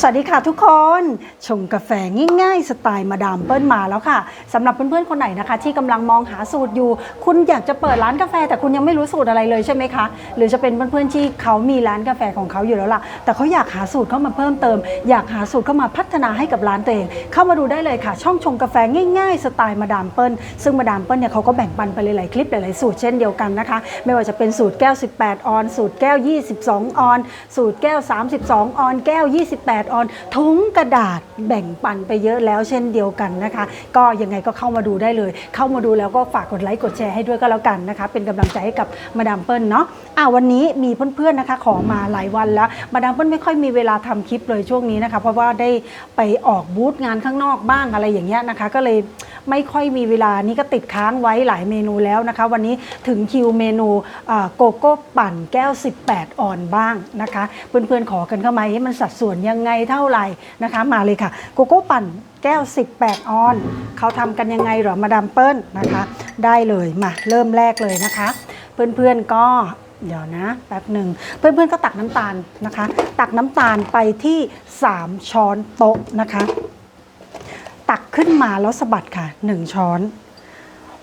สวัสดีค่ะทุกคนชงกาแฟง่ายๆ สไตล์มาดามเปิ้ลมาแล้วค่ะสำหรับเพื่อนๆคนไหนนะคะ ที่กำลังมองหาสูตรอยู่ คุณอยากจะเปิดร้านกาแฟ แต่คุณยังไม่รู้สูตรอะไรเลยใช่ไหมคะ หรือจะเป็นเพื่อนๆที่เขามีร้านกาแฟของเขาอยู่แล้วล่ะ แต่เขาอยากหาสูตรเข้ามาเพิ่มเติม อยากหาสูตรเข้ามาพั ฒนาให้กับร้านตัวเอง เข้ามาดูได้เลยค่ะ ช่องชงกาแฟง่ายๆ สไตล์มาดามเปิ้ลซึ่งมาดามเปิ้ลเนี่ยเขาก็แบ่งปันไปหลายๆคลิปหลายๆสูตรเช่นเดียวกันนะคะ ไม่ว่าจะเป็นสูตรแก้ว 18 ออน สูตรแก้ว 22 ออน สูตรแก้ว 32 ออน แก้ว 28 ออนถุงกระดาษแบ่งปันไปเยอะแล้วเช่นเดียวกันนะคะ ก็ยังไงก็เข้ามาดูได้เลย เข้ามาดูแล้วก็ฝากกดไลค์กดแชร์ให้ด้วยก็แล้วกันนะคะ เป็นกำลังใจให้กับมาดามเปิ้ลเนาะอ่าวันนี้มีเพื่อนๆนะคะขอมาหลายวันแล้วมาดามเปิ้ลไม่ค่อยมีเวลาทำคลิปเลยช่วงนี้นะคะ เพราะว่าได้ไปออกบูธงานข้างนอกบ้างอะไรอย่างเงี้ยนะคะ ก็เลยไม่ค่อยมีเวลานี่ก็ติดค้างไว้หลายเมนูแล้วนะคะ วันนี้ถึงคิวเมนูโกโก้ปั่นแก้ว 18 ออนบ้างนะคะ เพื่อนๆขอกันเข้ามาให้มันสัดส่วนยังไงเท่าไหร่นะคะ มาเลยค่ะโกโก้ปั่นแก้ว 18 ออน เขาทำกันยังไงเหรอมาดามเปิ้ลนะคะ ได้เลยมาเริ่มแรกเลยนะคะ เพื่อนๆก็ เดี๋ยวนะแป๊บหนึ่งเพื่อนๆก็ตักน้ำตาลนะคะ ตักน้ำตาลไปที่ 3 ช้อนโต๊ะนะคะ ตักขึ้นมาแล้วสะบัดค่ะ 1 ช้อน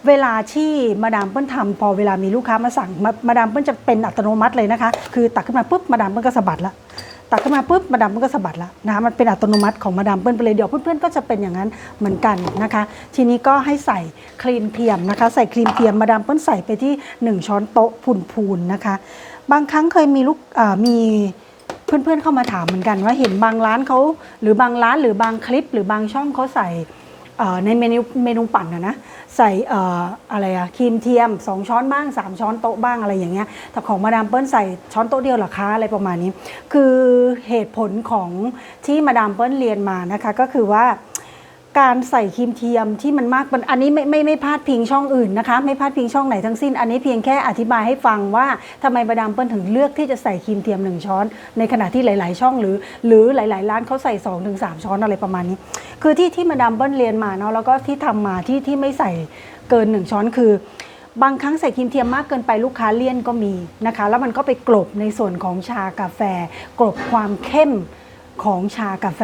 เวลาที่มาดามเปิ้ลทำพอเวลามีลูกค้ามาสั่งมามาดามเปิ้ลจะเป็นอัตโนมัติเลยนะคะ คือตักขึ้นมาปุ๊บมาดามเปิ้ลก็สะบัดละ ตักขึ้นมาปุ๊บมาดามเปิ้ลก็สะบัดละนะคะมันเป็นอัตโนมัติของมาดามเปิ้ลไปเลยเดี๋ยวเพื่อนๆก็จะเป็นอย่างนั้นเหมือนกันนะคะ ทีนี้ก็ให้ใส่ครีมเทียมนะคะ ใส่ครีมเทียมมาดามเปิ้ลใส่ไปที่ 1 ช้อนโต๊ะพูนๆนะคะ บางครั้งเคยมีลูกอ่ามีเพื่อนๆเข้ามาถามเหมือนกันว่าเห็นบางร้านเขาหรือบางร้านหรือบางคลิป หรือบางช่องเขาใส่ ในเมนูเมนูปั่นนะนะใส่ออะไรอะครีมเทียม 2 ช้อนบ้าง 3 ช้อนโต๊ะบ้างอะไรอย่างเงี้ยแต่ของมาดามเปิ้ลใส่ช้อนโต๊ะเดียวหรอคะอะไรประมาณนี้ คือเหตุผลของที่มาดามเปิ้ลเรียนมานะคะก็คือว่า การใส่ครีมเทียมที่มันมากมันอันนี้ไม่ไม่ไม่พาดพิงช่องอื่นนะคะ ไม่พาดพิงช่องไหนทั้งสิ้น อันนี้เพียงแค่อธิบายให้ฟังว่าทำไมประดามเปิ้ลถึงเลือกที่จะใส่ครีมเทียมหนึ่งช้อน ในขณะที่หลาย ๆ ช่องหรือ หรือหลาย ๆ ร้านเขาใส่2อถึงสช้อนอะไรประมาณนี้ คือที่ที่มาดามเปิ้ลเรียนมาเนาะแล้วก็ที่ทำมาที่ที่ไม่ใส่เกิน 1 ช้อนคือบางครั้งใส่ครีมเทียมมากเกินไปลูกค้าเลี่ยนก็มีนะคะ แล้วมันก็ไปกลบในส่วนของชากาแฟ กลบความเข้ม ของชากาแฟ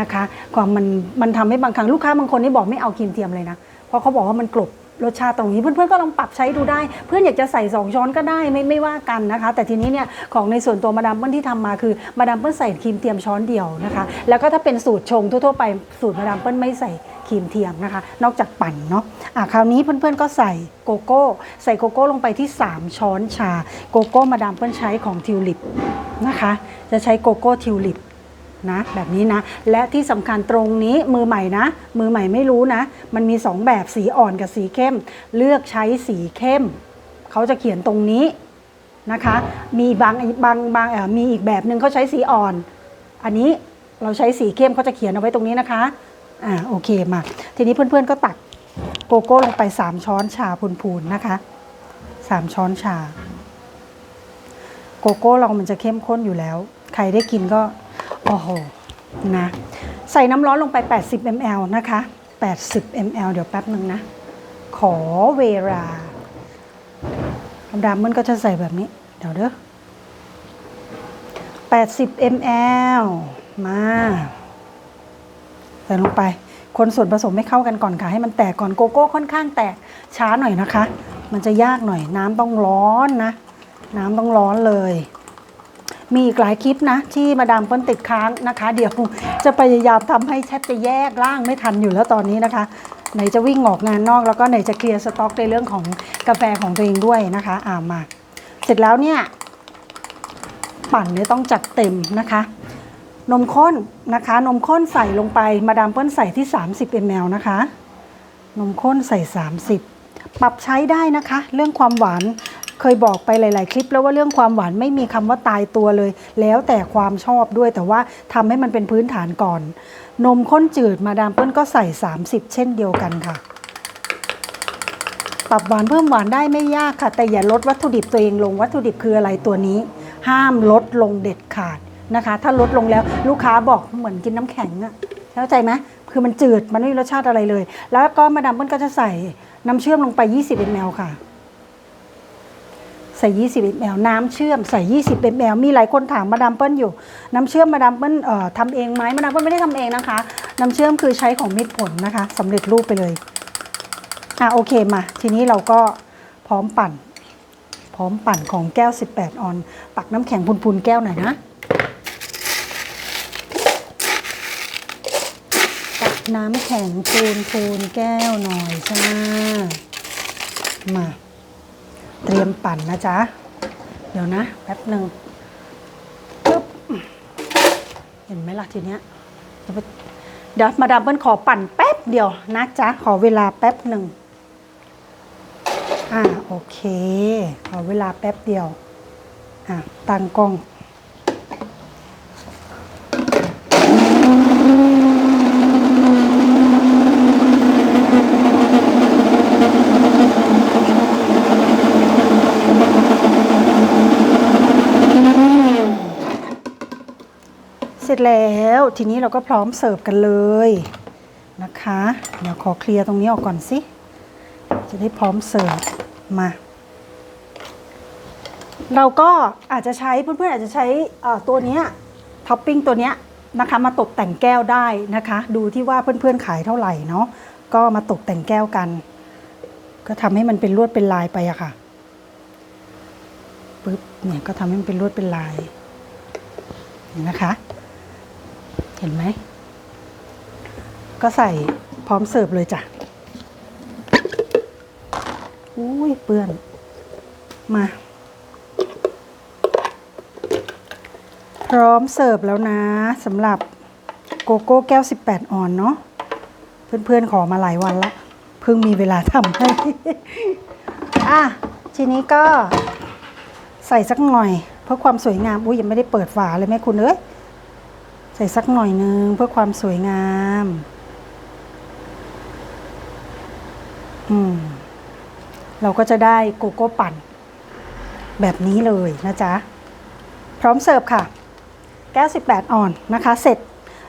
นะคะความมันมันทำให้บางครั้งลูกค้าบางคนนี่บอกไม่เอาครีมเทียมเลยนะ เพราะเขาบอกว่ามันกลบรสชาติตรงนี้เพื่อนๆก็ลองปรับใช้ดูได้ เพื่อนอยากจะใส่ 2 ช้อนก็ได้ไม่ไม่ว่ากันนะคะ แต่ทีนี้เนี่ยของในส่วนตัวมาดามเปิ้ลที่ทำมาคือมาดามเปิ้ลใส่ครีมเทียมช้อนเดียวนะคะแล้วก็ถ้าเป็นสูตรชงทั่วๆไปสูตรมาดามเปิ้ลไม่ใส่ครีมเทียมนะคะ นอกจากปั่นเนาะอะคราวนี้เพื่อนๆก็ใส่โกโก้ใส่โกโก้ลงไปที่ 3 ช้อนชา โกโก้มาดามเปิ้ลใช้ของทิวลิปนะคะ จะใช้โกโก้ทิวลิป นะแบบนี้นะ และที่สำคัญตรงนี้มือใหม่นะ มือใหม่ไม่รู้นะ มันมี 2 แบบสีอ่อนกับสีเข้ม เลือกใช้สีเข้ม เขาจะเขียนตรงนี้นะคะ มีบางบางบางมีอีกแบบหนึ่งเขาใช้สีอ่อน อันนี้เราใช้สีเข้มเขาจะเขียนเอาไว้ตรงนี้นะคะอ่าโอเคมาทีนี้เพื่อนๆก็ตักโกโก้ลงไป 3 ช้อนชาพูนๆนะคะ 3 ช้อนชา โกโก้เรามันจะเข้มข้นอยู่แล้ว ใครได้กินก็ โอ้โหนะใส่น้ำร้อนลงไป 80 ml นะคะ 80 ml เดี๋ยวแป๊บหนึ่งนะ ขอเวลาธรรมดามันก็จะใส่แบบนี้ เดี๋ยวเด้อ80 ml มา ใส่ลงไป คนส่วนผสมให้เข้ากันก่อนค่ะ ให้มันแตกก่อนโกโก้ค่อนข้างแตกช้าหน่อยนะคะ มันจะยากหน่อยน้ำต้องร้อนนะ น้ำต้องร้อนเลย มีอีกหลายคลิปนะ ที่มาดามเปิ้ลติดค้างนะคะ เดี๋ยวจะพยายามทำให้แทบจะแยกร่างไม่ทันอยู่แล้วตอนนี้นะคะไหนจะวิ่งออกงานนอกแล้วก็ไหนจะเคลียร์สต็อกในเรื่องของกาแฟของตัวเองด้วยนะคะอ่ามาเสร็จแล้วเนี่ยปั่นเนี่ยต้องจัดเต็มนะคะ นมข้นนะคะ นมข้นใส่ลงไปมาดามเปิ้ลใส่ที่ 30 ml นะคะ นมข้นใส่ 30 ปรับใช้ได้นะคะ เรื่องความหวาน เคยบอกไปหลาย ๆ คลิปแล้วว่าเรื่องความหวานไม่มีคำว่าตายตัวเลย แล้วแต่ความชอบด้วยแต่ว่าทำให้มันเป็นพื้นฐานก่อน นมข้นจืดมาดามเปิ้ลก็ใส่ 30 เช่นเดียวกันค่ะ ปรับหวานเพิ่มหวานได้ไม่ยากค่ะ แต่อย่าลดวัตถุดิบตัวเองลงวัตถุดิบคืออะไรตัวนี้ ห้ามลดลงเด็ดขาดนะคะ ถ้าลดลงแล้วลูกค้าบอกเหมือนกินน้ำแข็งอะเข้าใจไหมคือมันจืดมันไม่มีรสชาติอะไรเลย แล้วก็มาดามเปิ้ลก็จะใส่น้ำเชื่อมลงไป 20 ml ค่ะ ใส่ 20 ml น้ำเชื่อมใส่ 20 ml มีหลายคนถามมาดามเปิ้ลอยู่ น้ำเชื่อมมาดามเปิ้ลเอ่อทำเองไหมมาดามเปิ้ลไม่ได้ทำเองนะคะ น้ำเชื่อมคือใช้ของมิตรผลนะคะสำเร็จรูปไปเลยอะโอเคมา ทีนี้เราก็พร้อมปั่น พร้อมปั่นของแก้ว 18 ออน ตักน้ำแข็งพูนๆแก้วหน่อยนะตักน้ำแข็งพูนพูนๆแก้วหน่อยจ้ามา เตรียมปั่นนะจ๊ะ เดี๋ยวนะแป๊บหนึ่งปึ๊บเห็นไหมล่ะทีเนี้ยเดี๋ยวมาดามเปิ้ลขอปั่นแป๊บเดียวนะจ๊ะ ขอเวลาแป๊บหนึ่งอ่าโอเค ขอเวลาแป๊บเดียว อะตั้งกล้องเจแล้ว ทีนี้เราก็พร้อมเสิร์ฟกันเลยนะคะ เดี๋ยวขอเคลียร์ตรงนี้ออกก่อนสิ จะได้พร้อมเสิร์ฟมา เราก็อาจจะใช้เพื่อนๆอาจจะใช้ตัวนี้ท็อปปิ้งตัวนี้นะคะ มาตกแต่งแก้วได้นะคะ ดูที่ว่าเพื่อนๆขายเท่าไหร่เนาะก็มาตกแต่งแก้วกัน ก็ทำให้มันเป็นลวดเป็นลายไปอะค่ะปึ๊บเนี่ยก็ทำให้มันเป็นลวดเป็นลายนะคะ เห็นไหม ก็ใส่พร้อมเสิร์ฟเลยจ้ะ อุ้ยเปื้อน มา พร้อมเสิร์ฟแล้วนะสำหรับโกโก้แก้ว 18 ออนเนาะเพื่อนๆขอมาหลายวันละเพิ่งมีเวลาทำให้ อะ ทีนี้ก็ใส่สักหน่อย เพื่อความสวยงาม อุ้ยยังไม่ได้เปิดฝาเลยแม่คุณเอ้ย ใส่สักหน่อยนึงเพื่อความสวยงาม อืม เราก็จะได้โกโก้ปั่น แบบนี้เลยนะจ๊ะ พร้อมเสิร์ฟค่ะ แก้ว18 ออนนะคะ เสร็จ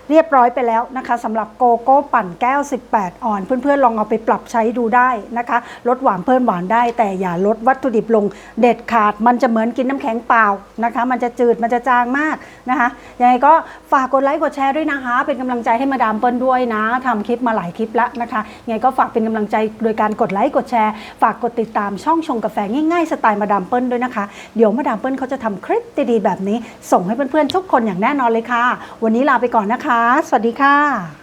เรียบร้อยไปแล้วนะคะสำหรับโกโก้ปั่นแก้ว 18ออน เพื่อนๆลองเอาไปปรับใช้ดูได้นะคะลดหวานเพิ่มหวานได้ แต่อย่าลดวัตถุดิบลงเด็ดขาด มันจะเหมือนกินน้ำแข็งเปล่านะคะ มันจะจืดมันจะจางมากนะคะยังไงก็ฝากกดไลค์กดแชร์ด้วยนะคะ เป็นกำลังใจให้มาดามเปิ้ลด้วยนะทำคลิปมาหลายคลิปแล้วนะคะยังไงก็ฝากเป็นกำลังใจโดยการกดไลค์กดแชร์ฝากกดติดตามช่องชงกาแฟง่ายๆสไตล์มาดามเปิ้ลด้วยนะคะ เดี๋ยวมาดามเปิ้ลเขาจะทำคลิปดีๆแบบนี้ ส่งให้เพื่อนๆทุกคนอย่างแน่นอนเลยค่ะ วันนี้ลาไปก่อนนะคะสวัสดีค่ะ